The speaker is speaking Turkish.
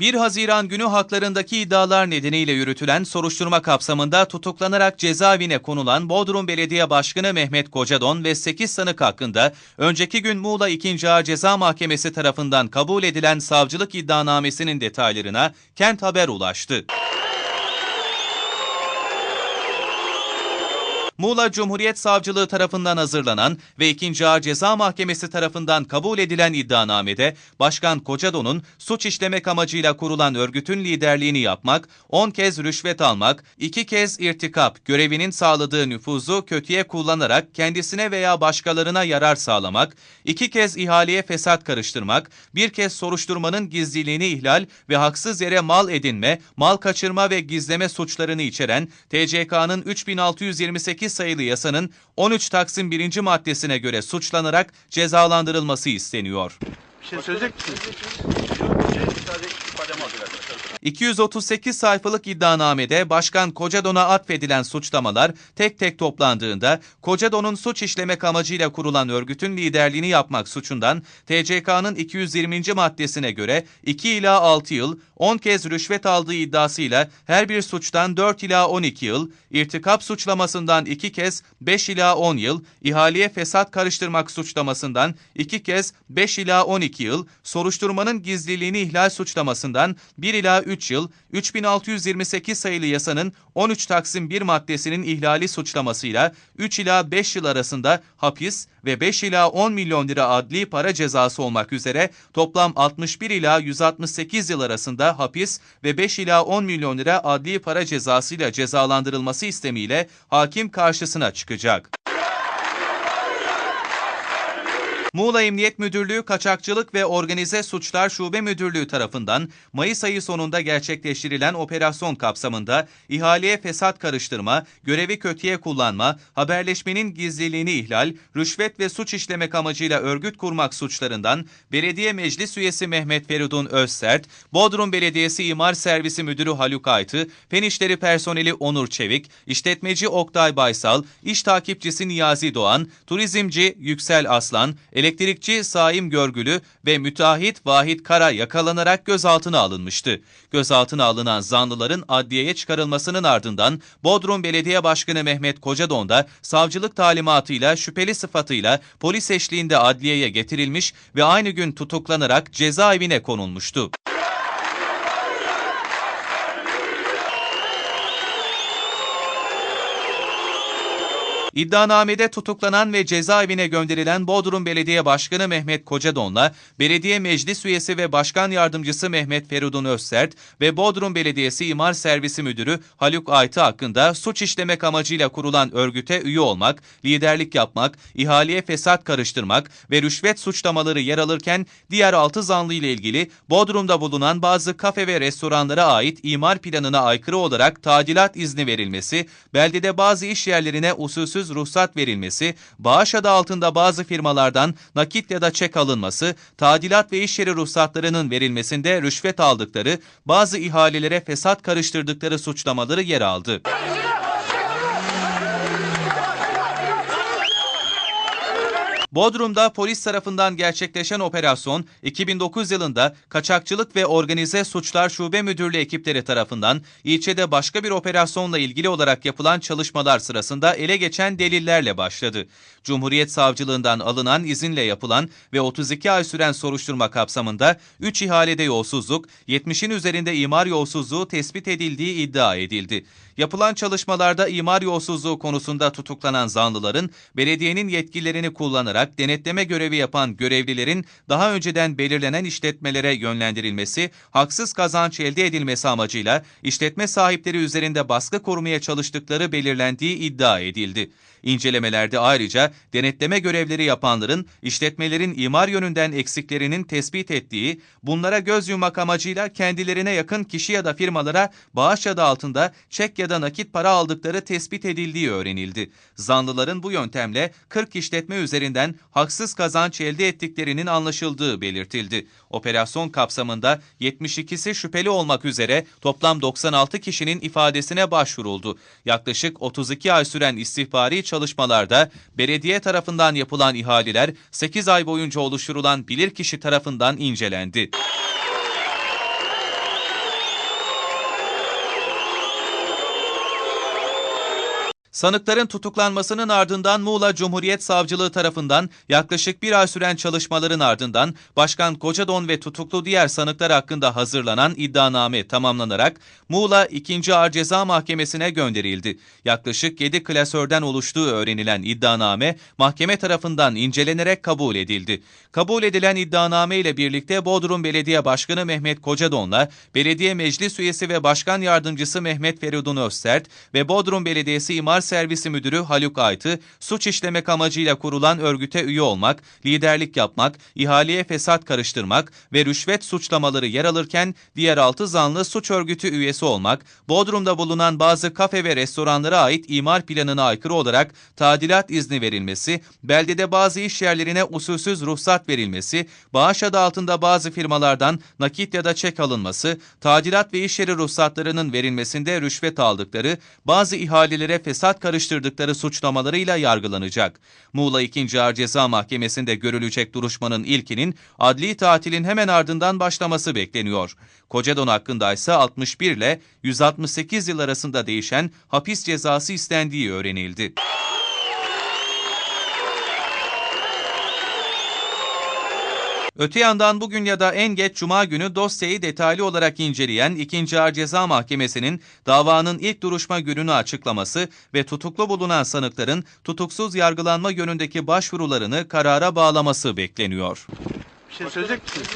1 Haziran günü haklarındaki iddialar nedeniyle yürütülen soruşturma kapsamında tutuklanarak cezaevine konulan Bodrum Belediye Başkanı Mehmet Kocadon ve 8 sanık hakkında önceki gün Muğla 2. Ağır Ceza Mahkemesi tarafından kabul edilen savcılık iddianamesinin detaylarına Kent Haber ulaştı. Muğla Cumhuriyet Savcılığı tarafından hazırlanan ve 2. Ağır Ceza Mahkemesi tarafından kabul edilen iddianamede Başkan Kocadon'un suç işlemek amacıyla kurulan örgütün liderliğini yapmak, 10 kez rüşvet almak, 2 kez irtikap, görevinin sağladığı nüfuzu kötüye kullanarak kendisine veya başkalarına yarar sağlamak, 2 kez ihaleye fesat karıştırmak, bir kez soruşturmanın gizliliğini ihlal ve haksız yere mal edinme, mal kaçırma ve gizleme suçlarını içeren TCK'nın 3628 sayılı yasanın 13 Taksim 1. maddesine göre suçlanarak cezalandırılması isteniyor. Bir şey söyleyecek misiniz? 238 sayfalık iddianamede Başkan Kocadon'a atfedilen suçlamalar tek tek toplandığında Kocadon'un suç işlemek amacıyla kurulan örgütün liderliğini yapmak suçundan TCK'nın 220. maddesine göre 2 ila 6 yıl, 10 kez rüşvet aldığı iddiasıyla her bir suçtan 4 ila 12 yıl, irtikap suçlamasından 2 kez 5 ila 10 yıl, ihaleye fesat karıştırmak suçlamasından 2 kez 5 ila 12 yıl, soruşturmanın gizliliğini ihlal suçlamasından 1 ila 3 yıl, 3628 sayılı yasanın 13 Taksim 1 maddesinin ihlali suçlamasıyla 3 ila 5 yıl arasında hapis ve 5 ila 10 milyon lira adli para cezası olmak üzere toplam 61 ila 168 yıl arasında hapis ve 5 ila 10 milyon lira adli para cezasıyla cezalandırılması istemiyle hakim karşısına çıkacak. Muğla Emniyet Müdürlüğü Kaçakçılık ve Organize Suçlar Şube Müdürlüğü tarafından Mayıs ayı sonunda gerçekleştirilen operasyon kapsamında ihaleye fesat karıştırma, görevi kötüye kullanma, haberleşmenin gizliliğini ihlal, rüşvet ve suç işlemek amacıyla örgüt kurmak suçlarından Belediye Meclis Üyesi Mehmet Feridun Özsert, Bodrum Belediyesi İmar Servisi Müdürü Haluk Aytı, Fen İşleri Personeli Onur Çevik, işletmeci Oktay Baysal, iş takipçisi Niyazi Doğan, turizmci Yüksel Aslan, elektrikçi Saim Görgülü ve müteahhit Vahit Kara yakalanarak gözaltına alınmıştı. Gözaltına alınan zanlıların adliyeye çıkarılmasının ardından Bodrum Belediye Başkanı Mehmet Kocadon da savcılık talimatıyla şüpheli sıfatıyla polis eşliğinde adliyeye getirilmiş ve aynı gün tutuklanarak cezaevine konulmuştu. İddianamede tutuklanan ve cezaevine gönderilen Bodrum Belediye Başkanı Mehmet Kocadon'la Belediye Meclis Üyesi ve Başkan Yardımcısı Mehmet Feridun Özsert ve Bodrum Belediyesi İmar Servisi Müdürü Haluk Aytı hakkında suç işlemek amacıyla kurulan örgüte üye olmak, liderlik yapmak, ihaleye fesat karıştırmak ve rüşvet suçlamaları yer alırken diğer 6 zanlı ile ilgili Bodrum'da bulunan bazı kafe ve restoranlara ait imar planına aykırı olarak tadilat izni verilmesi, beldede bazı iş yerlerine usulsüz ruhsat verilmesi, bağış adı altında bazı firmalardan nakit ya da çek alınması, tadilat ve iş yeri ruhsatlarının verilmesinde rüşvet aldıkları, bazı ihalelere fesat karıştırdıkları suçlamaları yer aldı. Bodrum'da polis tarafından gerçekleşen operasyon 2009 yılında Kaçakçılık ve Organize Suçlar Şube Müdürlüğü ekipleri tarafından ilçede başka bir operasyonla ilgili olarak yapılan çalışmalar sırasında ele geçen delillerle başladı. Cumhuriyet Savcılığından alınan izinle yapılan ve 32 ay süren soruşturma kapsamında 3 ihalede yolsuzluk, 70'in üzerinde imar yolsuzluğu tespit edildiği iddia edildi. Yapılan çalışmalarda imar yolsuzluğu konusunda tutuklanan zanlıların belediyenin yetkilerini kullanarak denetleme görevi yapan görevlilerin daha önceden belirlenen işletmelere yönlendirilmesi, haksız kazanç elde edilmesi amacıyla işletme sahipleri üzerinde baskı kurmaya çalıştıkları belirlendiği iddia edildi. İncelemelerde ayrıca denetleme görevleri yapanların işletmelerin imar yönünden eksiklerinin tespit ettiği, bunlara göz yummak amacıyla kendilerine yakın kişi ya da firmalara bağış adı altında çek ya da nakit para aldıkları tespit edildiği öğrenildi. Zanlıların bu yöntemle 40 işletme üzerinden haksız kazanç elde ettiklerinin anlaşıldığı belirtildi. Operasyon kapsamında 72'si şüpheli olmak üzere toplam 96 kişinin ifadesine başvuruldu. Yaklaşık 32 ay süren istihbari çalışmalarda belediye tarafından yapılan ihaleler 8 ay boyunca oluşturulan bilirkişi tarafından incelendi. Sanıkların tutuklanmasının ardından Muğla Cumhuriyet Savcılığı tarafından yaklaşık bir ay süren çalışmaların ardından Başkan Kocadon ve tutuklu diğer sanıklar hakkında hazırlanan iddianame tamamlanarak Muğla 2. Ağır Ceza Mahkemesi'ne gönderildi. Yaklaşık 7 klasörden oluştuğu öğrenilen iddianame mahkeme tarafından incelenerek kabul edildi. Kabul edilen iddianame ile birlikte Bodrum Belediye Başkanı Mehmet Kocadon'la Belediye Meclis Üyesi ve Başkan Yardımcısı Mehmet Feridun Özsert ve Bodrum Belediyesi İmar Servisi Müdürü Haluk Aytı suç işlemek amacıyla kurulan örgüte üye olmak, liderlik yapmak, ihaleye fesat karıştırmak ve rüşvet suçlamaları yer alırken diğer altı zanlı suç örgütü üyesi olmak, Bodrum'da bulunan bazı kafe ve restoranlara ait imar planına aykırı olarak tadilat izni verilmesi, beldede bazı iş yerlerine usulsüz ruhsat verilmesi, bağış adı altında bazı firmalardan nakit ya da çek alınması, tadilat ve iş yeri ruhsatlarının verilmesinde rüşvet aldıkları, bazı ihalelere fesat karıştırdıkları suçlamalarıyla yargılanacak. Muğla 2. Ağır Ceza Mahkemesi'nde görülecek duruşmanın ilkinin adli tatilin hemen ardından başlaması bekleniyor. Kocadon hakkında ise 61 ile 168 yıl arasında değişen hapis cezası istendiği öğrenildi. Öte yandan bugün ya da en geç cuma günü dosyayı detaylı olarak inceleyen 2. Ağır Ceza Mahkemesi'nin davanın ilk duruşma gününü açıklaması ve tutuklu bulunan sanıkların tutuksuz yargılanma yönündeki başvurularını karara bağlaması bekleniyor. Bir şey söyleyecek misiniz?